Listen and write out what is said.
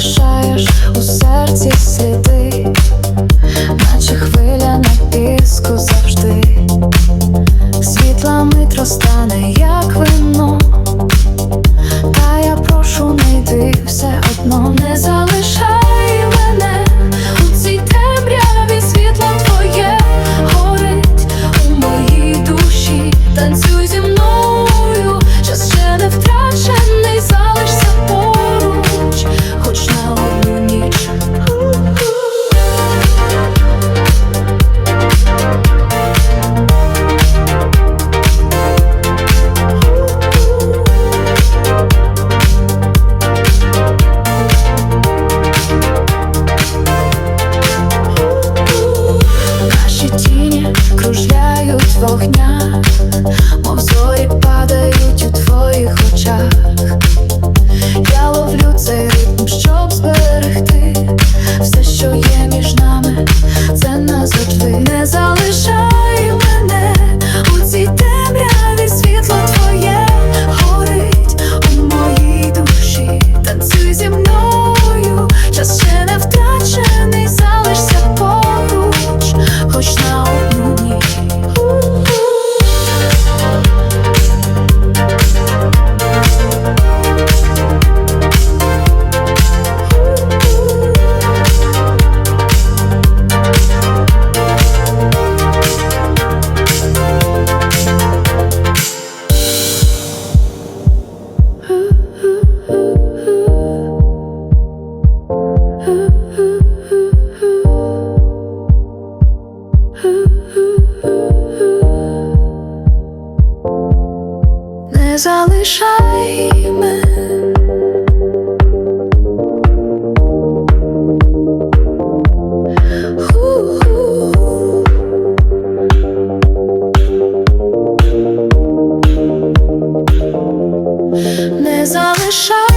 залишаєш у серці сліди, наче хвиля на піску завжди. Світла мить розтане, як вино. Та я прошу, не йди все одно, не залишай кружляють в мов зорі падають у твоїх очах. Не залишай